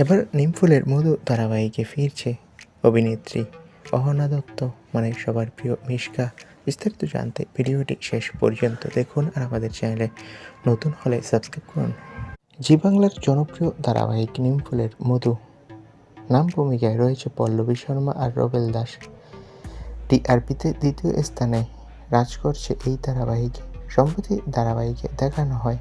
এবার নিমফুলের মধু ধারাবাহিকে ফিরছে অভিনেত্রী অহনা দত্ত মানে সবার প্রিয় মিশকা। বিস্তারিত জানতে ভিডিওটি শেষ পর্যন্ত দেখুন আর আমাদের চ্যানেলে নতুন হলে সাবস্ক্রাইব করুন। জি বাংলার জনপ্রিয় ধারাবাহিক নিমফুলের মধু। নাম ভূমিকায় রয়েছে পল্লবী শর্মা আর রবেল দাস। টিআরপিতে দ্বিতীয় স্থানে রাজ করছে এই ধারাবাহিক। সম্প্রতি ধারাবাহিকে দেখানো হয়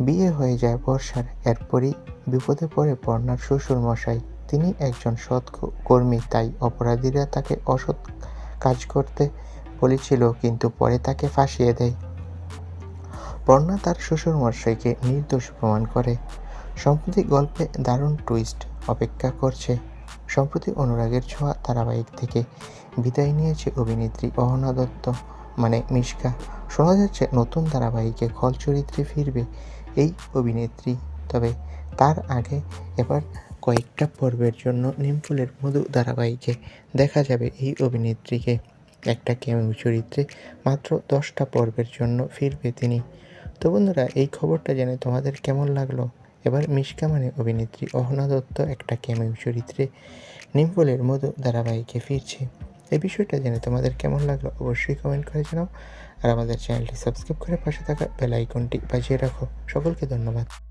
বিয়ে হয়ে যায় বর্ষার। এরপরই বিপদে পড়ে পর্ণার শ্বশুর মশাই তিনি একজন সৎ কর্মী, তাই অপরাধীরা তাকে অসৎ কাজ করতে বলেছিল, কিন্তু পরে তাকে ফাঁসিয়ে দেয়। পর্ণা তার শ্বশুর মশাইকে নির্দোষ প্রমাণ করে। সম্প্রতি গল্পে দারুণ টুইস্ট অপেক্ষা করছে। সম্প্রতি অনুরাগের ছোঁয়া ধারাবাহিক থেকে বিদায় নিয়েছে অভিনেত্রী অহনা দত্ত মানে মিশকা। শোনা যাচ্ছে নতুন ধারাবাহিকে খল চরিত্রে ফিরবে এই অভিনেত্রী। তবে তার আগে এবার কয়েকটা পর্বের জন্য নিমফুলের মধু ধারাবাহিকে দেখা যাবে এই অভিনেত্রীকে। একটা কেমন চরিত্রে মাত্র দশটা পর্বের জন্য ফিরবে তিনি। তো বন্ধুরা, এই খবরটা জেনে তোমাদের কেমন লাগল? এবার মিশকা মানে অভিনেত্রী অহনা দত্ত একটা কেমিউ চরিত্রে নিমফুলের মধু ধারাবাহিকে ফিরছে। এই বিষয়টা জেনে তোমাদের কেমন লাগল অবশ্যই কমেন্ট করে জানাও। আর আমাদের চ্যানেলটি সাবস্ক্রাইব করে পাশে থাকা বেল আইকনটি বাজিয়ে রাখো। সকলকে ধন্যবাদ।